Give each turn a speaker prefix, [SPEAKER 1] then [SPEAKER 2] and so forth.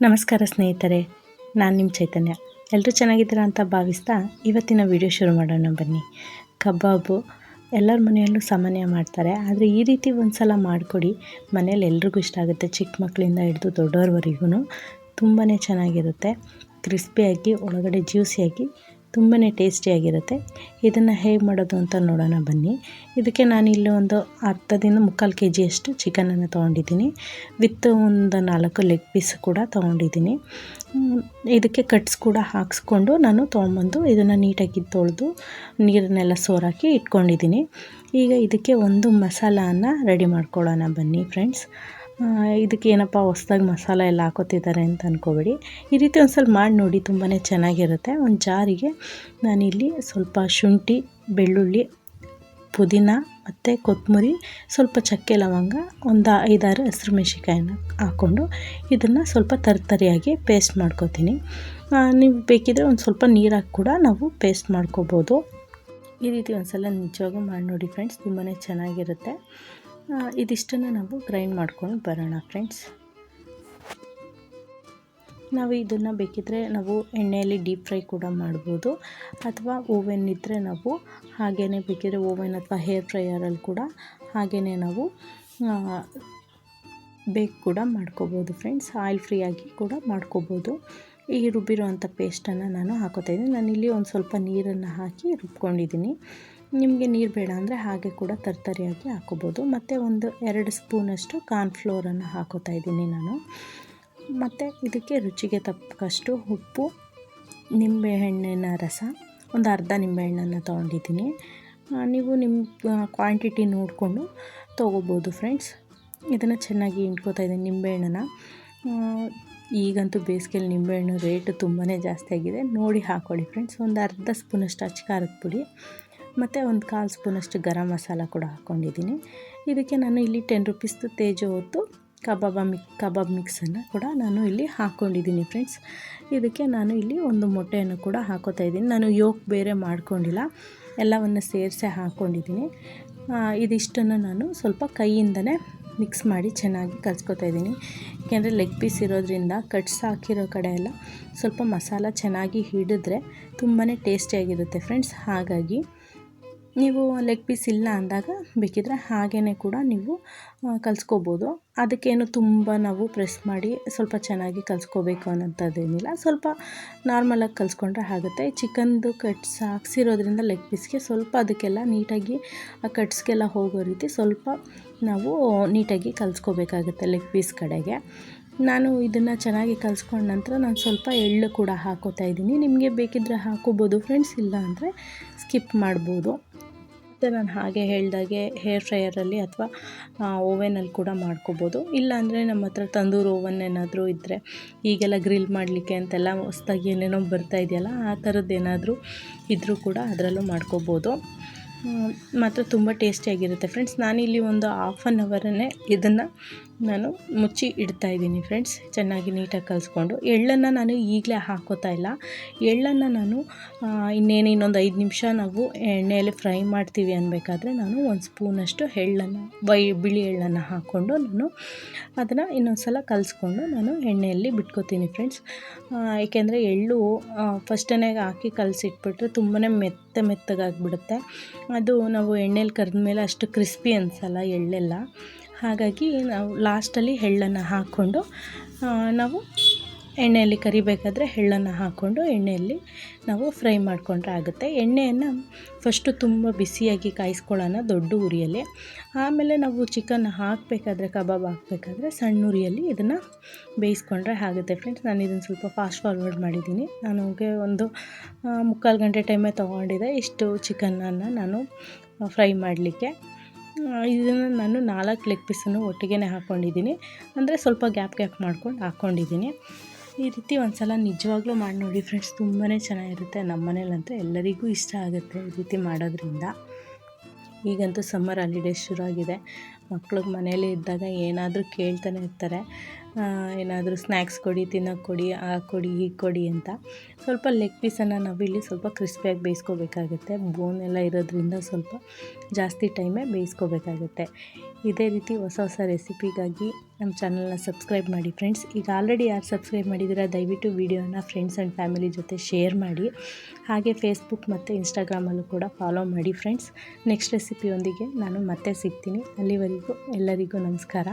[SPEAKER 1] ನಮಸ್ಕಾರ ಸ್ನೇಹಿತರೆ, ನಾನು ನಿಮ್ಮ ಚೈತನ್ಯ. ಎಲ್ಲರೂ ಚೆನ್ನಾಗಿದ್ದೀರಾ ಅಂತ ಭಾವಿಸ್ತಾ ಇವತ್ತಿನ ವಿಡಿಯೋ ಶುರು ಮಾಡೋಣ ಬನ್ನಿ. ಕಬಾಬು ಎಲ್ಲರ ಮನೆಯಲ್ಲೂ ಸಾಮಾನ್ಯ ಮಾಡ್ತಾರೆ, ಆದರೆ ಈ ರೀತಿ ಒಂದು ಸಲ ಮಾಡಿಕೊಡಿ ಮನೇಲಿ ಎಲ್ರಿಗೂ ಇಷ್ಟ ಆಗುತ್ತೆ. ಚಿಕ್ಕ ಮಕ್ಕಳಿಂದ ಹಿಡಿದು ದೊಡ್ಡವ್ರವರೆಗೂ ತುಂಬಾ ಚೆನ್ನಾಗಿರುತ್ತೆ. ಕ್ರಿಸ್ಪಿಯಾಗಿ, ಒಳಗಡೆ ಜ್ಯೂಸಿಯಾಗಿ ತುಂಬಾ ಟೇಸ್ಟಿಯಾಗಿರುತ್ತೆ ಇದನ್ನು ಹೇಗೆ ಮಾಡೋದು ಅಂತ ನೋಡೋಣ ಬನ್ನಿ. ಇದಕ್ಕೆ ನಾನು ಇಲ್ಲಿ ಒಂದು ಅರ್ಧದಿಂದ ಮುಕ್ಕಾಲು ಕೆ ಜಿಯಷ್ಟು ಚಿಕನನ್ನು ತೊಗೊಂಡಿದ್ದೀನಿ. ವಿತ್ ಒಂದು ನಾಲ್ಕು ಲೆಗ್ ಪೀಸ್ ಕೂಡ ತೊಗೊಂಡಿದ್ದೀನಿ. ಇದಕ್ಕೆ ಕಟ್ಸ್ ಕೂಡ ಹಾಕ್ಸ್ಕೊಂಡು ನಾನು ತೊಗೊಂಬಂದು ಇದನ್ನು ನೀಟಾಗಿ ತೊಳೆದು ನೀರನ್ನೆಲ್ಲ ಸೋರಾಕಿ ಇಟ್ಕೊಂಡಿದ್ದೀನಿ. ಈಗ ಇದಕ್ಕೆ ಒಂದು ಮಸಾಲಾನ ರೆಡಿ ಮಾಡ್ಕೊಳ್ಳೋಣ ಬನ್ನಿ ಫ್ರೆಂಡ್ಸ್ ಇದಕ್ಕೆ ಏನಪ್ಪ ಹೊಸ್ದಾಗಿ ಮಸಾಲ ಎಲ್ಲ ಹಾಕೋತಿದ್ದಾರೆ ಅಂತ ಅಂದ್ಕೋಬೇಡಿ ಈ ರೀತಿ ಒಂದು ಸ್ವಲ್ಪ ಮಾಡಿ ನೋಡಿ ತುಂಬಾ ಚೆನ್ನಾಗಿರುತ್ತೆ. ಒಂದು ಜಾರಿಗೆ ನಾನಿಲ್ಲಿ ಸ್ವಲ್ಪ ಶುಂಠಿ, ಬೆಳ್ಳುಳ್ಳಿ, ಪುದೀನ ಮತ್ತು ಕೊತ್ತಂಬರಿ ಸ್ವಲ್ಪ ಚಕ್ಕೆ ಲವಂಗ, ಒಂದು ಐದಾರು ಹಸಿರು ಮೆಣಸಿಕಾಯನ್ನ ಹಾಕ್ಕೊಂಡು ಇದನ್ನು ಸ್ವಲ್ಪ ತರ್ತರಿಯಾಗಿ ಪೇಸ್ಟ್ ಮಾಡ್ಕೊತೀನಿ. ನೀವು ಬೇಕಿದ್ರೆ ಒಂದು ಸ್ವಲ್ಪ ನೀರಾಗಿ ಕೂಡ ನಾವು ಪೇಸ್ಟ್ ಮಾಡ್ಕೋಬೋದು. ಈ ರೀತಿ ಒಂದು ಸಲ ನಿಜವಾಗೂ ಮಾಡಿ ನೋಡಿ ಫ್ರೆಂಡ್ಸ್ ತುಂಬಾ ಚೆನ್ನಾಗಿರುತ್ತೆ. ಇದಿಷ್ಟನ್ನು ನಾವು ಗ್ರೈಂಡ್ ಮಾಡ್ಕೊಂಡು ಬರೋಣ ಫ್ರೆಂಡ್ಸ್ ನಾವು ಇದನ್ನು ಬೇಕಿದ್ದರೆ ನಾವು ಎಣ್ಣೆಯಲ್ಲಿ ಡೀಪ್ ಫ್ರೈ ಕೂಡ ಮಾಡ್ಬೋದು. ಅಥವಾ ಓವೆನ್ ಇದ್ದರೆ ನಾವು ಹಾಗೇ ಬೇಕಿದ್ರೆ ಓವೆನ್ ಅಥವಾ ಹೇರ್ ಫ್ರೈಯರಲ್ಲಿ ಕೂಡ ಹಾಗೆಯೇ ನಾವು ಬೇಕ್ ಕೂಡ ಮಾಡ್ಕೋಬೋದು ಫ್ರೆಂಡ್ಸ್ ಆಯಿಲ್ ಫ್ರೀ ಆಗಿ ಕೂಡ ಮಾಡ್ಕೋಬೋದು. ಈ ರುಬ್ಬಿರೋವಂಥ ಪೇಸ್ಟನ್ನು ನಾನು ಹಾಕೋತಾ ಇದ್ದೀನಿ. ನಾನಿಲ್ಲಿ ಒಂದು ಸ್ವಲ್ಪ ನೀರನ್ನು ಹಾಕಿ ರುಬ್ಕೊಂಡಿದ್ದೀನಿ. ನಿಮಗೆ ನೀರು ಬೇಡ ಅಂದರೆ ಹಾಗೆ ಕೂಡ ತರ್ತರಿಯಾಗಿ ಹಾಕೋಬೋದು. ಮತ್ತು ಒಂದು ಎರಡು ಸ್ಪೂನಷ್ಟು ಕಾರ್ನ್ಫ್ಲೋರನ್ನು ಹಾಕೋತಾ ಇದ್ದೀನಿ ನಾನು. ಮತ್ತು ಇದಕ್ಕೆ ರುಚಿಗೆ ತಕ್ಕಷ್ಟು ಉಪ್ಪು ನಿಂಬೆಹಣ್ಣಿನ ರಸ, ಒಂದು ಅರ್ಧ ನಿಂಬೆಹಣ್ಣನ್ನು ತೊಗೊಂಡಿದ್ದೀನಿ. ನೀವು ನಿಮ್ಮ ಕ್ವಾಂಟಿಟಿ ನೋಡಿಕೊಂಡು ತೊಗೋಬೋದು ಫ್ರೆಂಡ್ಸ್ ಇದನ್ನು ಚೆನ್ನಾಗಿ ಹಿಂಡ್ಕೋತಾ ಇದ್ದೀನಿ ನಿಂಬೆಹಣ್ಣನ್ನು ಈಗಂತೂ ಬೇಸಿಗೆಯಲ್ಲಿ ನಿಂಬೆಹಣ್ಣು ರೇಟು ತುಂಬಾ ಜಾಸ್ತಿ ಆಗಿದೆ. ನೋಡಿ ಹಾಕ್ಕೊಳ್ಳಿ ಫ್ರೆಂಡ್ಸ್ ಒಂದು ಅರ್ಧ ಸ್ಪೂನಷ್ಟು ಅಚ್ಚ ಖಾರದ ಪುಡಿ. ಮತ್ತು ಒಂದು ಕಾಲು ಸ್ಪೂನಷ್ಟು ಗರಂ ಮಸಾಲ ಕೂಡ ಹಾಕ್ಕೊಂಡಿದ್ದೀನಿ. ಇದಕ್ಕೆ ನಾನು ಇಲ್ಲಿ ಟೆನ್ ರುಪೀಸ್ದು ತೇಜು ಹೊತ್ತು ಕಬಾಬ ಮಿಕ್ ಕಬಾಬ್ ಮಿಕ್ಸನ್ನು ಕೂಡ ನಾನು ಇಲ್ಲಿ ಹಾಕ್ಕೊಂಡಿದ್ದೀನಿ ಫ್ರೆಂಡ್ಸ್ ಇದಕ್ಕೆ ನಾನು ಇಲ್ಲಿ ಒಂದು ಮೊಟ್ಟೆಯನ್ನು ಕೂಡ ಹಾಕೋತಾ ಇದ್ದೀನಿ. ನಾನು ಯೋಕ್ ಬೇರೆ ಮಾಡ್ಕೊಂಡಿಲ್ಲ. ಎಲ್ಲವನ್ನು ಸೇರಿಸಿ ಹಾಕ್ಕೊಂಡಿದ್ದೀನಿ. ಇದಿಷ್ಟನ್ನು ನಾನು ಸ್ವಲ್ಪ ಕೈಯಿಂದನೇ ಮಿಕ್ಸ್ ಮಾಡಿ ಚೆನ್ನಾಗಿ ಕಲಿಸ್ಕೊತಾ ಇದ್ದೀನಿ. ಏಕೆಂದರೆ ಲೆಗ್ ಪೀಸ್ ಇರೋದ್ರಿಂದ ಕಟ್ಸ್ ಹಾಕಿರೋ ಕಡೆ ಎಲ್ಲ ಸ್ವಲ್ಪ ಮಸಾಲ ಚೆನ್ನಾಗಿ ಹಿಡಿದ್ರೆ ತುಂಬಾ ಟೇಸ್ಟಿಯಾಗಿರುತ್ತೆ ಫ್ರೆಂಡ್ಸ್ ಹಾಗಾಗಿ ನೀವು ಲೆಗ್ ಪೀಸ್ ಇಲ್ಲ ಅಂದಾಗ ಬೇಕಿದ್ರೆ ಹಾಗೇ ಕೂಡ ನೀವು ಕಲಿಸ್ಕೋಬೋದು. ಅದಕ್ಕೇನು ತುಂಬ ನಾವು ಪ್ರೆಸ್ ಮಾಡಿ ಸ್ವಲ್ಪ ಚೆನ್ನಾಗಿ ಕಲಿಸ್ಕೋಬೇಕು ಅನ್ನೋಂಥದ್ದೇನಿಲ್ಲ. ಸ್ವಲ್ಪ ನಾರ್ಮಲಾಗಿ ಕಲಿಸ್ಕೊಂಡ್ರೆ ಆಗುತ್ತೆ. ಚಿಕನ್ದು ಕಟ್ಸ್ ಹಾಕ್ಸಿರೋದ್ರಿಂದ ಲೆಗ್ ಪೀಸ್ಗೆ ಸ್ವಲ್ಪ ಅದಕ್ಕೆಲ್ಲ ನೀಟಾಗಿ, ಆ ಕಟ್ಸ್ಗೆಲ್ಲ ಹೋಗೋ ರೀತಿ ಸ್ವಲ್ಪ ನಾವು ನೀಟಾಗಿ ಕಲಿಸ್ಕೋಬೇಕಾಗುತ್ತೆ ಲೆಗ್ ಪೀಸ್ ಕಡೆಗೆ. ನಾನು ಇದನ್ನು ಚೆನ್ನಾಗಿ ಕಲಿಸ್ಕೊಂಡ ನಂತರ ನಾನು ಸ್ವಲ್ಪ ಎಳ್ಳು ಕೂಡ ಹಾಕೋತಾ ಇದ್ದೀನಿ. ನಿಮಗೆ ಬೇಕಿದ್ದರೆ ಹಾಕೋಬೋದು. ಫ್ರೆಂಡ್ಸ್ ಇಲ್ಲ ಅಂದರೆ ಸ್ಕಿಪ್ ಮಾಡ್ಬೋದು. ಮತ್ತು ನಾನು ಹಾಗೆ ಹೇಳ್ದಾಗೆ ಹೇರ್ ಫ್ರೈಯರಲ್ಲಿ ಅಥವಾ ಓವೆನಲ್ಲಿ ಕೂಡ ಮಾಡ್ಕೋಬೋದು. ಇಲ್ಲಾಂದರೆ ನಮ್ಮ ಹತ್ರ ತಂದೂರು ಓವನ್ ಏನಾದರೂ ಇದ್ದರೆ ಈಗೆಲ್ಲ ಗ್ರಿಲ್ ಮಾಡಲಿಕ್ಕೆ ಅಂತೆಲ್ಲ ಹೊಸ್ದಾಗಿ ಏನೇನೋ ಬರ್ತಾ ಇದೆಯಲ್ಲ, ಆ ಥರದ್ದು ಏನಾದರೂ ಇದ್ದರೂ ಕೂಡ ಅದರಲ್ಲೂ ಮಾಡ್ಕೋಬೋದು. ಮಾತ್ರ ತುಂಬ ಟೇಸ್ಟಿಯಾಗಿರುತ್ತೆ ಫ್ರೆಂಡ್ಸ್. ನಾನಿಲ್ಲಿ ಒಂದು ಹಾಫ್ ಆನ್ ಅವರನ್ನೇ ಇದನ್ನು ನಾನು ಮುಚ್ಚಿ ಇಡ್ತಾ ಇದ್ದೀನಿ ಫ್ರೆಂಡ್ಸ್. ಚೆನ್ನಾಗಿ ನೀಟಾಗಿ ಕಲಿಸ್ಕೊಂಡು. ಎಳ್ಳನ್ನು ನಾನು ಈಗಲೇ ಹಾಕೋತಾ ಇಲ್ಲ. ಎಳ್ಳನ್ನು ನಾನು ಇನ್ನೇನು ಇನ್ನೊಂದು ಐದು ನಿಮಿಷ ನಾವು ಎಣ್ಣೆಯಲ್ಲಿ ಫ್ರೈ ಮಾಡ್ತೀವಿ ಅನ್ಬೇಕಾದ್ರೆ ನಾನು ಒಂದು ಸ್ಪೂನಷ್ಟು ಎಳ್ಳನ್ನು ಬೈ ಬಿಳಿ ಎಳ್ಳನ್ನು ಹಾಕ್ಕೊಂಡು ನಾನು ಅದನ್ನು ಇನ್ನೊಂದು ಸಲ ಕಲಿಸ್ಕೊಂಡು ನಾನು ಎಣ್ಣೆಯಲ್ಲಿ ಬಿಟ್ಕೋತೀನಿ ಫ್ರೆಂಡ್ಸ್. ಏಕೆಂದರೆ ಎಳ್ಳು ಫಸ್ಟನೇ ಹಾಕಿ ಕಲಸಿಟ್ಬಿಟ್ರೆ ತುಂಬಾ ಮೆತ್ತ ಮೆತ್ತಗಾಗ್ಬಿಡುತ್ತೆ. ಅದು ನಾವು ಎಣ್ಣೆಲಿ ಕರೆದ ಮೇಲೆ ಅಷ್ಟು ಕ್ರಿಸ್ಪಿ ಅನಿಸಲ್ಲ ಎಳ್ಳೆಲ್ಲ. ಹಾಗಾಗಿ ನಾವು ಲಾಸ್ಟಲ್ಲಿ ಎಳ್ಳನ್ನು ಹಾಕ್ಕೊಂಡು ನಾವು ಎಣ್ಣೆಯಲ್ಲಿ ಕರಿಬೇಕಾದ್ರೆ ಎಳ್ಳನ್ನು ಹಾಕ್ಕೊಂಡು ಎಣ್ಣೆಯಲ್ಲಿ ನಾವು ಫ್ರೈ ಮಾಡಿಕೊಂಡ್ರೆ ಆಗುತ್ತೆ. ಎಣ್ಣೆಯನ್ನು ಫಸ್ಟು ತುಂಬ ಬಿಸಿಯಾಗಿ ಕಾಯಿಸ್ಕೊಳ್ಳೋಣ ದೊಡ್ಡ ಉರಿಯಲ್ಲಿ. ಆಮೇಲೆ ನಾವು ಚಿಕನ್ ಹಾಕಬೇಕಾದ್ರೆ, ಕಬಾಬ್ ಹಾಕಬೇಕಾದ್ರೆ ಸಣ್ಣ ಉರಿಯಲ್ಲಿ ಇದನ್ನು ಬೇಯಿಸ್ಕೊಂಡ್ರೆ ಆಗುತ್ತೆ ಫ್ರೆಂಡ್ಸ್ ನಾನು ಇದನ್ನು ಸ್ವಲ್ಪ ಫಾಸ್ಟ್ ಫಾರ್ವರ್ಡ್ ಮಾಡಿದ್ದೀನಿ. ನನಗೆ ಒಂದು ಮುಕ್ಕಾಲು ಗಂಟೆ ಟೈಮೇ ತೊಗೊಂಡಿದೆ ಇಷ್ಟು ಚಿಕನನ್ನು ನಾನು ಫ್ರೈ ಮಾಡಲಿಕ್ಕೆ. ಇದನ್ನು ನಾನು ನಾಲ್ಕು ಲೆಗ್ ಪೀಸನ್ನು ಒಟ್ಟಿಗೆ ಹಾಕ್ಕೊಂಡಿದ್ದೀನಿ. ಅಂದರೆ ಸ್ವಲ್ಪ ಗ್ಯಾಪ್ ಗ್ಯಾಪ್ ಮಾಡ್ಕೊಂಡು ಹಾಕ್ಕೊಂಡಿದ್ದೀನಿ. ಈ ರೀತಿ ಒಂದು ಸಲ ನಿಜವಾಗ್ಲೂ ಮಾಡಿ ನೋಡಿ ಫ್ರೆಂಡ್ಸ್ ತುಂಬಾ ಚೆನ್ನಾಗಿರುತ್ತೆ. ನಮ್ಮ ಮನೇಲಂತೂ ಎಲ್ಲರಿಗೂ ಇಷ್ಟ ಆಗುತ್ತೆ ಈ ರೀತಿ ಮಾಡೋದ್ರಿಂದ. ಈಗಂತೂ ಸಮ್ಮರ್ ಹಾಲಿಡೇಸ್ ಶುರು ಆಗಿದೆ ಮಕ್ಳಿಗೆ ಮನೇಲಿ ಇದ್ದಾಗ ಏನಾದರೂ ಕೇಳ್ತಾನೆ ಇರ್ತಾರೆ. ಏನಾದರೂ ಸ್ನ್ಯಾಕ್ಸ್ ಕೊಡಿ, ತಿನ್ನೋಕೆ ಕೊಡಿ, ಆ ಕೊಡಿ, ಈ ಕೊಡಿ ಅಂತ ಸ್ವಲ್ಪ ಲೆಗ್ ಪೀಸನ್ನು ನಾವಿಲ್ಲಿ ಸ್ವಲ್ಪ ಕ್ರಿಸ್ಪಿಯಾಗಿ ಬೇಯಿಸ್ಕೋಬೇಕಾಗುತ್ತೆ. ಬೋನ್ ಎಲ್ಲ ಇರೋದ್ರಿಂದ ಸ್ವಲ್ಪ ಜಾಸ್ತಿ ಟೈಮೇ ಬೇಯಿಸ್ಕೋಬೇಕಾಗುತ್ತೆ. ಇದೇ ರೀತಿ ಹೊಸ ಹೊಸ ರೆಸಿಪಿಗಾಗಿ ನಮ್ಮ ಚಾನಲ್ನ ಸಬ್ಸ್ಕ್ರೈಬ್ ಮಾಡಿ ಫ್ರೆಂಡ್ಸ್ ಈಗ ಆಲ್ರೆಡಿ ಯಾರು ಸಬ್ಸ್ಕ್ರೈಬ್ ಮಾಡಿದ್ದೀರಾ ದಯವಿಟ್ಟು ವೀಡಿಯೋನ ಫ್ರೆಂಡ್ಸ್ ಆ್ಯಂಡ್ ಫ್ಯಾಮಿಲಿ ಜೊತೆ ಶೇರ್ ಮಾಡಿ. ಹಾಗೆ ಫೇಸ್ಬುಕ್ ಮತ್ತು ಇನ್ಸ್ಟಾಗ್ರಾಮಲ್ಲೂ ಕೂಡ ಫಾಲೋ ಮಾಡಿ ಫ್ರೆಂಡ್ಸ್ ನೆಕ್ಸ್ಟ್ ರೆಸಿಪಿಯೊಂದಿಗೆ ನಾನು ಮತ್ತೆ ಸಿಗ್ತೀನಿ. ಅಲ್ಲಿವರೆಗೂ ಎಲ್ಲರಿಗೂ ನಮಸ್ಕಾರ.